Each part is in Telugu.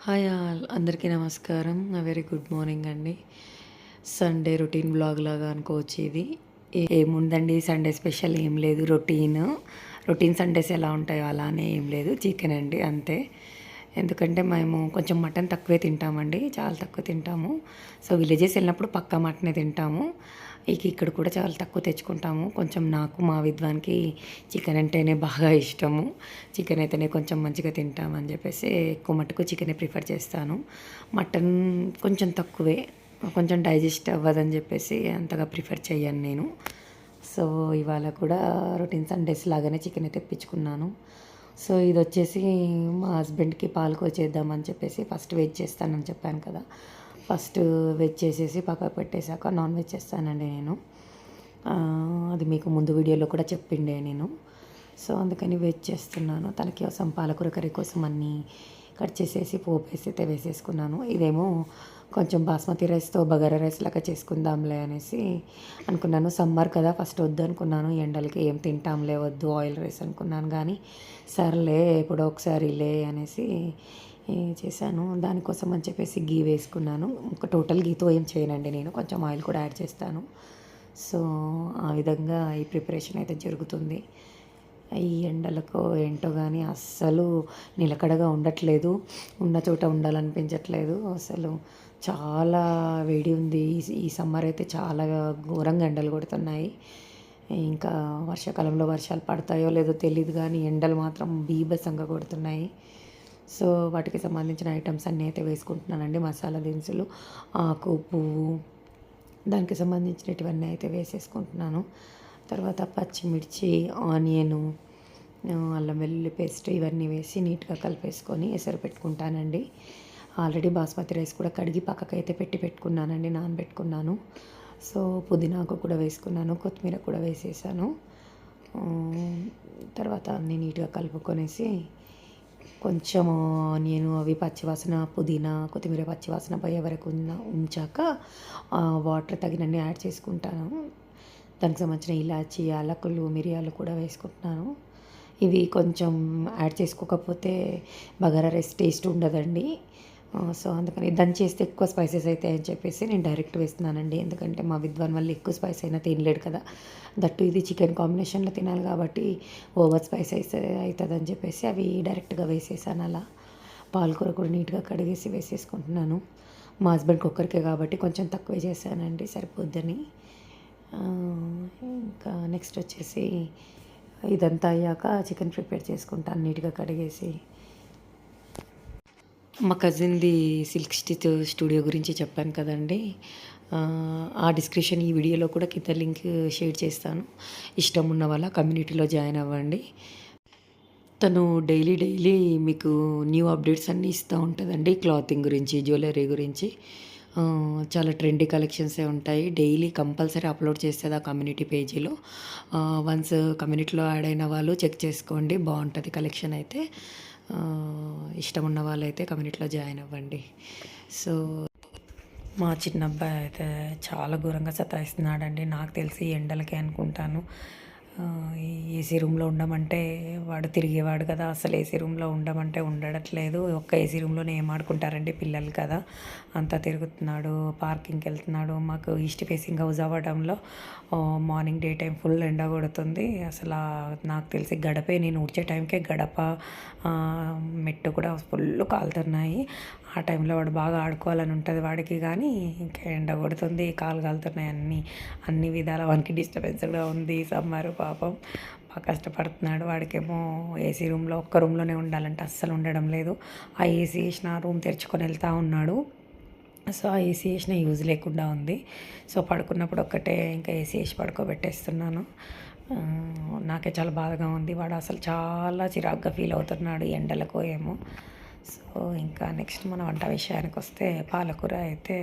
హాయ్ ఆల్ అందరికీ నమస్కారం. వెరీ గుడ్ మార్నింగ్ అండి. సండే రొటీన్ బ్లాగ్ లాగా అనుకోవచ్చు ఇది ఏ- ఏముందండి సండే స్పెషల్ ఏం లేదు రొటీన్. రొటీన్ సండేస్ ఎలా ఉంటాయో అలానే ఏం లేదు చికెన్ అండి అంతే. ఎందుకంటే మేము కొంచెం మటన్ తక్కువే తింటామండి చాలా తక్కువ తింటాము. సో విలేజెస్ వెళ్ళినప్పుడు పక్కా మటనే తింటాము. ఇక ఇక్కడ కూడా చాలా తక్కువ తెచ్చుకుంటాము. కొంచెం నాకు మా విద్వాన్కి చికెన్ అంటేనే బాగా ఇష్టము. చికెన్ అయితేనే కొంచెం మంచిగా తింటామని చెప్పేసి ఎక్కువ మటుకు చికెనే ప్రిఫర్ చేస్తాను. మటన్ కొంచెం తక్కువే కొంచెం డైజెస్ట్ అవ్వదని చెప్పేసి అంతగా ప్రిఫర్ చేయను నేను. సో ఇవాళ కూడా రొటీన్ సండేస్ లాగానే చికెన్ తెప్పించుకున్నాను. సో ఇది వచ్చేసి మా హస్బెండ్కి పాలకో చేద్దామని చెప్పేసి ఫస్ట్ వెయిట్ చేస్తానని చెప్పాను కదా. ఫస్ట్ వెజ్ చేసేసి పక్కకు పెట్టేశాక నాన్ వెజ్ చేస్తానండి నేను. అది మీకు ముందు వీడియోలో కూడా చెప్పిండే నేను. సో అందుకని వెజ్ చేస్తున్నాను. తనకి కోసం పాలకూర కర్రీ కోసం అన్నీ కట్ చేసేసి పోపు వేసి అయితే వేసేసుకున్నాను. ఇదేమో కొంచెం బాస్మతి రైస్తో బగారా రైస్ లాగా చేసుకుందాంలే అనేసి అనుకున్నాను. సమ్మర్ కదా ఫస్ట్ వద్దు అనుకున్నాను. ఎండలకి ఏం తింటాంలే వద్దు ఆయిల్ రైస్ అనుకున్నాను. కానీ సర్లే ఎప్పుడో ఒకసారి లే అనేసి చేశాను. దానికోసం అని చెప్పేసి గీ వేసుకున్నాను. ఒక టోటల్ గీతో ఏం చేయనండి నేను. కొంచెం ఆయిల్ కూడా యాడ్ చేస్తాను. సో ఆ విధంగా ఈ ప్రిపరేషన్ అయితే జరుగుతుంది. ఈ ఎండలకు ఏంటో కానీ అస్సలు నిలకడగా ఉండట్లేదు. ఉన్న చోట ఉండాలనిపించట్లేదు. అసలు చాలా వేడి ఉంది. ఈ- ఈ సమ్మర్ అయితే చాలా ఘోరంగా ఎండలు కొడుతున్నాయి. ఇంకా వర్షాకాలంలో వర్షాలు పడతాయో లేదో తెలియదు కానీ ఎండలు మాత్రం బీభత్సంగా కొడుతున్నాయి. సో వాటికి సంబంధించిన ఐటమ్స్ అన్నీ అయితే వేసుకుంటున్నానండి. మసాలా దినుసులు ఆకు పువ్వు దానికి సంబంధించినటువన్నీ అయితే వేసేసుకుంటున్నాను. తర్వాత పచ్చిమిర్చి ఆనియను అల్లం వెల్లుల్లి పేస్ట్ ఇవన్నీ వేసి నీట్గా కలిపేసుకొని ఎసరు పెట్టుకుంటానండి. ఆల్రెడీ బాస్మతి రైస్ కూడా కడిగి పక్కకైతే పెట్టి పెట్టుకున్నానండి నానబెట్టుకున్నాను. సో పుదీనాకు కూడా వేసుకున్నాను కొత్తిమీర కూడా వేసేసాను. తర్వాత అన్నీ నీట్గా కలుపుకొనేసి కొంచెం నేను అవి పచ్చివాసన పుదీనా కొత్తిమీర పచ్చివాసన పోయే వరకు ఉన్న ఉంచాక వాటర్ తగినన్ని యాడ్ చేసుకుంటాను. దానికి సంబంధించిన ఇలాచి యాలకులు మిరియాలు కూడా వేసుకుంటున్నాను. ఇవి కొంచెం యాడ్ చేసుకోకపోతే బగారా రైస్ టేస్ట్ ఉండదండి. సో అందుకని దంచేస్తే ఎక్కువ స్పైసెస్ అవుతాయి అని చెప్పేసి నేను డైరెక్ట్ వేస్తున్నానండి. ఎందుకంటే మా విద్వాన్ వల్ల ఎక్కువ స్పైస్ అయినా తినలేడు కదా. దట్టు ఇది చికెన్ కాంబినేషన్లో తినాలి కాబట్టి ఓవర్ స్పైస్ అయితే అవుతుందని చెప్పేసి అవి డైరెక్ట్గా వేసేసాను అలా. పాలకూర కూడా నీట్గా కడిగేసి వేసేసుకుంటున్నాను. మా హస్బెండ్కి ఒక్కరికే కాబట్టి కొంచెం తక్కువే చేశానండి సరిపోద్దని. ఇంకా నెక్స్ట్ వచ్చేసి ఇదంతా అయ్యాక చికెన్ ప్రిపేర్ చేసుకుంటాను నీట్గా కడిగేసి. మా కజిన్ది సిల్క్ స్టిచ్ స్టూడియో గురించి చెప్పాను కదండి. ఆ, డిస్క్రిప్షన్ ఈ వీడియోలో కూడా కింద లింక్ షేర్ చేస్తాను. ఇష్టం ఉన్న వాళ్ళ కమ్యూనిటీలో జాయిన్ అవ్వండి. తను డైలీ డైలీ మీకు న్యూ అప్డేట్స్ అన్నీ ఇస్తూ ఉంటుందండి క్లాతింగ్ గురించి జ్యువెలరీ గురించి. చాలా ట్రెండీ కలెక్షన్సే ఉంటాయి. డైలీ కంపల్సరీ అప్లోడ్ చేస్తుంది ఆ కమ్యూనిటీ పేజీలో వన్స్ కమ్యూనిటీలో యాడ్ అయిన వాళ్ళు చెక్ చేసుకోండి బాగుంటుంది కలెక్షన్ అయితే. ఇష్టం ఉన్న వాళ్ళైతే కమ్యూనిటీలో జాయిన్ అవ్వండి. సో మా చిన్న అబ్బాయి అయితే చాలా ఘోరంగా సతాయిస్తున్నాడండి. నాకు తెలిసి ఎండలకే అనుకుంటాను. ఏసీ రూమ్లో ఉండమంటే వాడు తిరిగేవాడు కదా. అసలు ఏసీ రూమ్లో ఉండమంటే ఉండట్లేదు. ఒక్క ఏసీ రూమ్లోనే ఏం ఆడుకుంటారండి పిల్లలు కదా. అంతా తిరుగుతున్నాడు పార్కింగ్కి వెళ్తున్నాడు. మాకు ఈస్ట్ ఫేసింగ్ హౌస్ అవ్వడంలో మార్నింగ్ డే టైం ఫుల్ ఎండ కొడుతుంది. అసలు నాకు తెలిసి గడపే నేను ఊడ్చే టైంకే గడప మెట్టు కూడా ఫుల్ కాలుతున్నాయి. ఆ టైంలో వాడు బాగా ఆడుకోవాలని ఉంటుంది వాడికి కానీ ఇంకా ఎండ కొడుతుంది కాలు కాలుతున్నాయి అన్నీ. అన్ని విధాల వానికి డిస్టర్బెన్స్ కూడా ఉంది సమ్మర్ పాపం. బాగా కష్టపడుతున్నాడు. వాడికేమో ఏసీ రూమ్లో ఒక్క రూమ్లోనే ఉండాలంటే. అస్సలు ఉండడం లేదు. ఆ ఏసీ వేసిన రూమ్ తెరుచుకొని వెళ్తూ ఉన్నాడు. సో ఆ ఏసీ వేసిన యూజ్ లేకుండా ఉంది. సో పడుకున్నప్పుడు ఒక్కటే ఇంకా ఏసీ వేసి పడుకోబెట్టేస్తున్నాను. నాకే చాలా బాధగా ఉంది. వాడు అసలు చాలా చిరాగ్గా ఫీల్ అవుతున్నాడు ఎండలకో ఎండలకు ఏమో. సో ఇంకా నెక్స్ట్ మన వంట విషయానికి వస్తే పాలకూర అయితే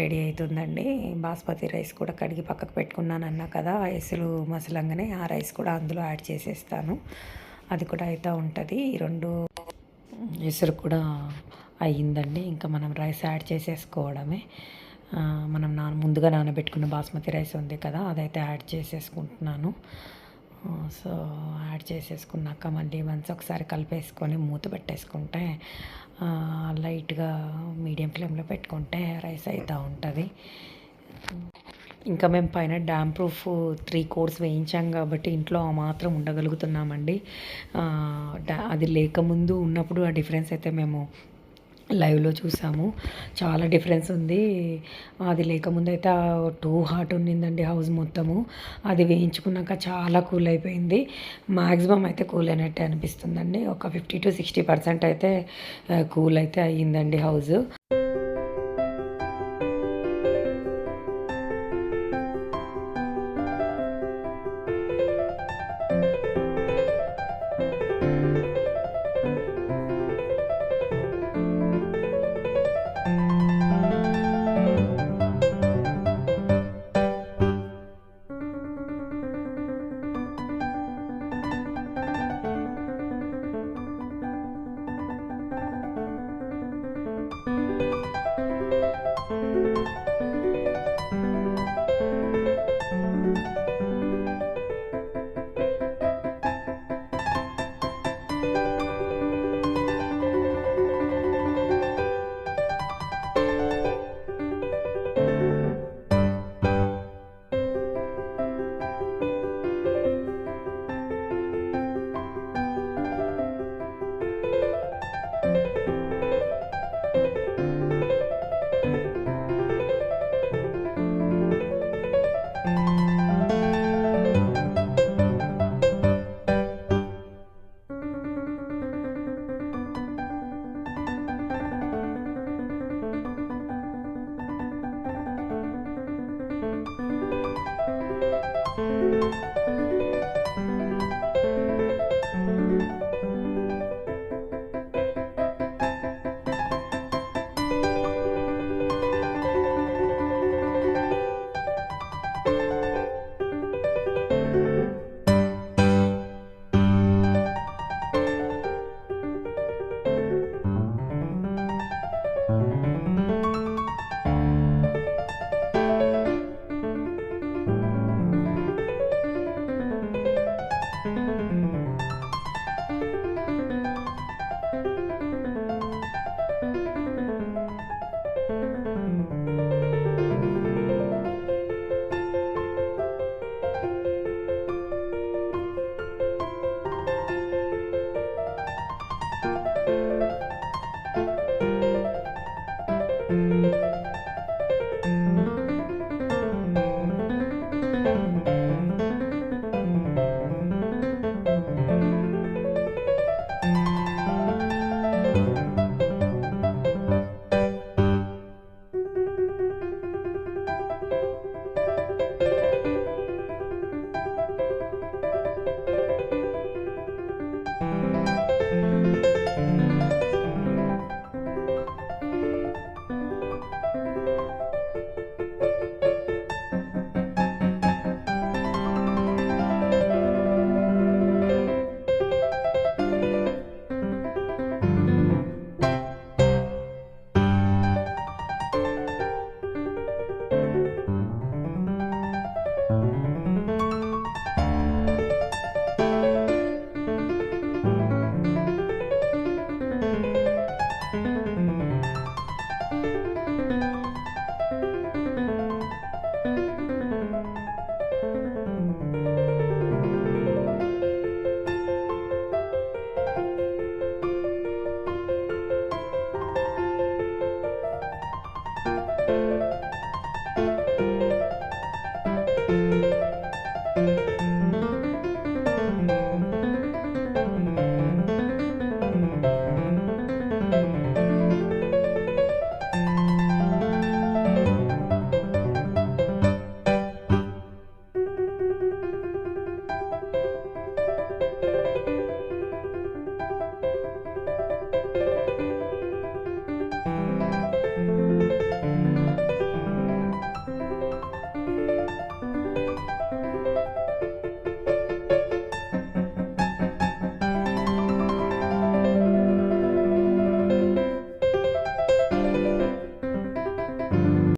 రెడీ అవుతుందండి. బాస్మతి రైస్ కూడా కడిగి పక్కకు పెట్టుకున్నాను అన్నా కదా ఎసులు మసలంగానే ఆ రైస్ కూడా అందులో యాడ్ చేసేస్తాను. అది కూడా అయితే ఉంటుంది. ఈ రెండు ఎసురు కూడా అయ్యిందండి. ఇంకా మనం రైస్ యాడ్ చేసేసుకోవడమే. మనం నా ముందుగా నానబెట్టుకున్న బాస్మతి రైస్ ఉంది కదా అదైతే యాడ్ చేసేసుకుంటున్నాను. సో యాడ్ చేసేసుకున్నాక మళ్ళీ వన్స్ ఒకసారి కలిపేసుకొని మూత పెట్టేసుకుంటే లైట్గా మీడియం ఫ్లేమ్లో పెట్టుకుంటే రైస్ అవుతూ ఉంటుంది. ఇంకా మేము పైన డ్యామ్ ప్రూఫ్ త్రీ కోర్స్ వేయించాం కాబట్టి ఇంట్లో మాత్రం ఉండగలుగుతున్నామండి. అది లేకముందు ఉన్నప్పుడు ఆ డిఫరెన్స్ అయితే మేము లైవ్లో చూసాము. చాలా డిఫరెన్స్ ఉంది. అది లేకముందు అయితే టూ హాట్ ఉండిందండి హౌస్ మొత్తము. అది వేయించుకున్నాక చాలా కూల్ అయిపోయింది. మ్యాక్సిమం అయితే కూల్ అయినట్టే అనిపిస్తుందండి. ఒక ఫిఫ్టీ టు సిక్స్టీ పర్సెంట్ అయితే కూల్ అయితే అయ్యిందండి హౌస్.